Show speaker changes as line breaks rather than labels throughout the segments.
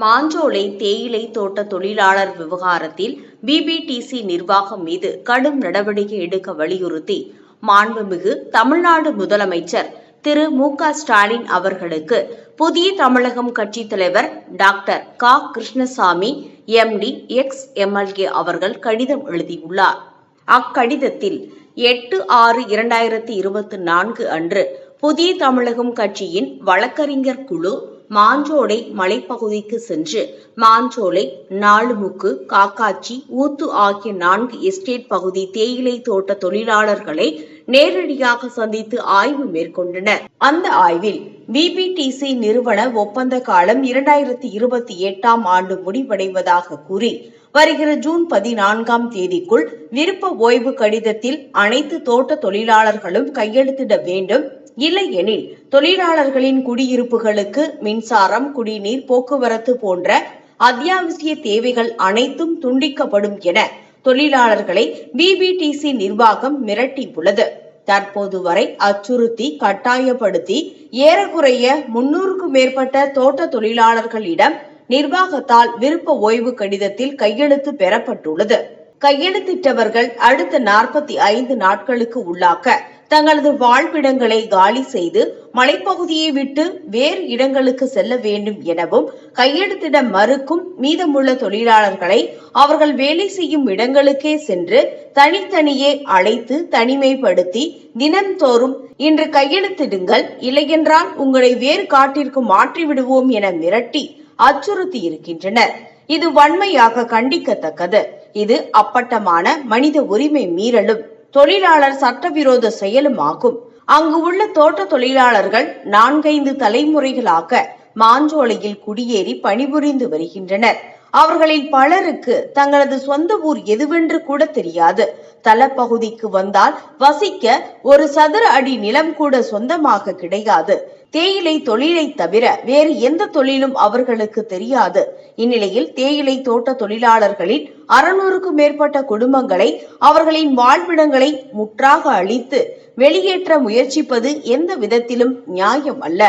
மாஞ்சோலை தேயிலை தோட்ட தொழிலாளர் விவகாரத்தில் பிபிடிசி நிர்வாகம் மீது கடும் நடவடிக்கை எடுக்க வலியுறுத்தி மாண்புமிகு தமிழ்நாடு முதலமைச்சர் திரு மு க ஸ்டாலின் அவர்களுக்கு புதிய தமிழகம் கட்சித் தலைவர் டாக்டர் க. கிருஷ்ணசாமி எம்டி எக்ஸ் எம்எல்ஏ அவர்கள் கடிதம் எழுதியுள்ளார். அக்கடிதத்தில் எட்டு ஆறு இரண்டாயிரத்தி இருபத்தி நான்கு அன்று புதிய தமிழகம் கட்சியின் வழக்கறிஞர் குழு மாஞ்சோலை மலைப்பகுதிக்கு சென்று மாஞ்சோலை நாலுமுக்கு காக்காச்சி ஊத்து ஆகிய நான்கு எஸ்டேட் பகுதி தேயிலை தோட்ட தொழிலாளர்களை நேரடியாக சந்தித்து ஆய்வு மேற்கொண்டனர். அந்த ஆய்வில் பிபிடிசி நிறுவன ஒப்பந்த காலம் இரண்டாயிரத்தி இருபத்தி எட்டாம் ஆண்டு முடிவடைவதாக கூறி வருகிற ஜூன் பதினான்காம் தேதிக்குள் விருப்ப ஓய்வு கடிதத்தில் அனைத்து தோட்ட தொழிலாளர்களும் கையெழுத்திட வேண்டும். இல்லையெனில் தொழிலாளர்களின் குடியிருப்புகளுக்கு மின்சாரம் குடிநீர் போக்குவரத்து போன்ற அத்தியாவசிய தேவைகள் அனைத்தும் துண்டிக்கப்படும் என தொழிலாளர்களை பிபிடிசி நிர்வாகம் மிரட்டியுள்ளது. தற்போது வரை அச்சுறுத்தி கட்டாயப்படுத்தி ஏறக்குறைய முன்னூறுக்கும் மேற்பட்ட தோட்ட தொழிலாளர்களிடம் நிர்வாகத்தால் விருப்ப ஓய்வு கடிதத்தில் கையெழுத்து பெறப்பட்டுள்ளது. கையெழுத்திட்டவர்கள் அடுத்த நாற்பத்தி ஐந்து நாட்களுக்கு உள்ளாக்க தங்களது வாழ்விடங்களை காலி செய்து மலைப்பகுதியை விட்டு வேறு இடங்களுக்கு செல்ல வேண்டும் எனவும் கையெழுத்திட மறுக்கும் மீதமுள்ள தொழிலாளர்களை அவர்கள் வேலை செய்யும் இடங்களுக்கே சென்று தனித்தனியே அழைத்து தனிமைப்படுத்தி தினம்தோறும் இன்று கையெழுத்திடுங்கள் இல்லையென்றால் உங்களை வேறு காட்டிற்கு மாற்றிவிடுவோம் என மிரட்டி அச்சுறுத்தி இருக்கின்றனர். இது வன்மையாக கண்டிக்கத்தக்கது. இது அப்பட்டமான மனித உரிமை மீறலும் தொழிலாளர் சட்டவிரோத செயலும் ஆகும். அங்கு உள்ள தோட்ட தொழிலாளர்கள் நான்கைந்து தலைமுறைகளாக மாஞ்சோலையில் குடியேறி பணிபுரிந்து வருகின்றனர். அவர்களில் பலருக்கு தங்களது சொந்த ஊர் எதுவென்று கூட தெரியாது. தலப்பகுதிக்கு வந்தால் வசிக்க ஒரு சதுர அடி நிலம் கூட சொந்தமாக கிடையாது. தேயிலை தொழிலை தவிர வேறு எந்த தொழிலும் அவர்களுக்கு தெரியாது. இந்நிலையில் தேயிலை தோட்ட தொழிலாளர்களின் அறுநூறுக்கும் மேற்பட்ட குடும்பங்களை அவர்களின் வாழ்விடங்களை முற்றாக அழித்து வெளியேற்ற முயற்சிப்பது எந்த விதத்திலும் நியாயம் அல்ல.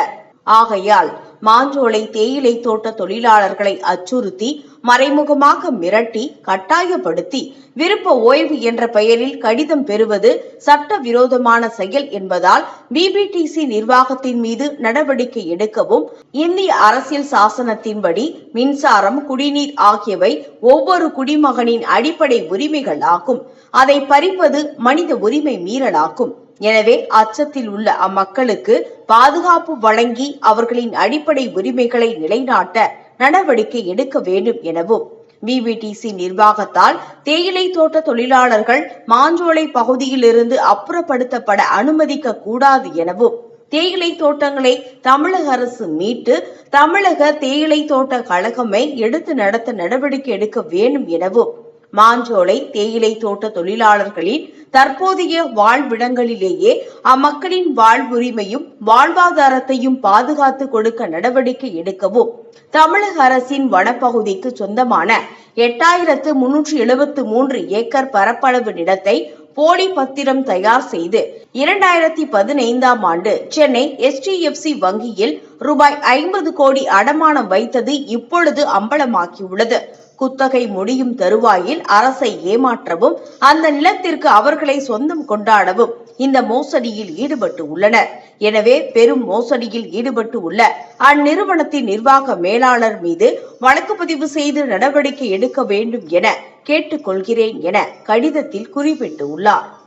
ஆகையால் மாஞ்சோலை தேயிலை தோட்ட தொழிலாளர்களை அச்சுறுத்தி மறைமுகமாக மிரட்டி கட்டாயப்படுத்தி விருப்ப ஓய்வு என்ற பெயரில் கடிதம் பெறுவது சட்டவிரோதமான செயல் என்பதால் பிபிடிசி நிர்வாகத்தின் மீது நடவடிக்கை எடுக்கவும் இந்திய அரசியல் சாசனத்தின்படி மின்சாரம் குடிநீர் ஆகியவை ஒவ்வொரு குடிமகனின் அடிப்படை உரிமைகள் ஆகும் அதை பறிப்பது மனித உரிமை மீறலாகும். எனவே அச்சத்தில் உள்ள அம்மக்களுக்கு பாதுகாப்பு வழங்கி அவர்களின் அடிப்படை உரிமைகளை நிலைநாட்ட நடவடிக்கை எடுக்க வேண்டும் எனவும் பிபிடிசி நிர்வாகத்தால் தேயிலை தோட்ட தொழிலாளர்கள் மாஞ்சோலை பகுதியிலிருந்து அப்புறப்படுத்தப்பட அனுமதிக்க கூடாது எனவும் தேயிலை தோட்டங்களை தமிழக அரசு மீட்டு தமிழக தேயிலை தோட்ட கழகமே எடுத்து நடத்த நடவடிக்கை எடுக்க வேண்டும் எனவும் மாஞ்சோலை தேயிலை தோட்ட தொழிலாளர்களின் தற்போதைய வாழ்விடங்களிலேயே அம்மக்களின் வாழ்வுரிமையும் வாழ்வாதாரத்தையும் பாதுகாத்து கொடுக்க நடவடிக்கை எடுக்கவும் தமிழக அரசின் வனப்பகுதிக்கு சொந்தமான எட்டாயிரத்து முன்னூற்று எழுபத்து மூன்று ஏக்கர் பரப்பளவு நிலத்தை போலி பத்திரம் தயார் செய்து இரண்டாயிரத்தி பதினைந்தாம் ஆண்டு சென்னை எஸ்டிஎஃப்சி வங்கியில் ரூபாய் ஐம்பது கோடி அடமானம் வைத்தது இப்பொழுது அம்பலமாக்கியுள்ளது குத்தகை முடியும் தருவாயில் அரசை ஏமாற்றவும் அந்த நிலத்திற்கு அவர்களை சொந்தம் கொண்டாடவும் இந்த மோசடியில் ஈடுபட்டு உள்ளனர். எனவே பெரும் மோசடியில் ஈடுபட்டு உள்ள அந்நிறுவனத்தின் நிர்வாக மேலாளர் மீது வழக்கு பதிவு செய்து நடவடிக்கை எடுக்க வேண்டும் என கேட்டுக்கொள்கிறேன் என கடிதத்தில் குறிப்பிட்டுள்ளார்.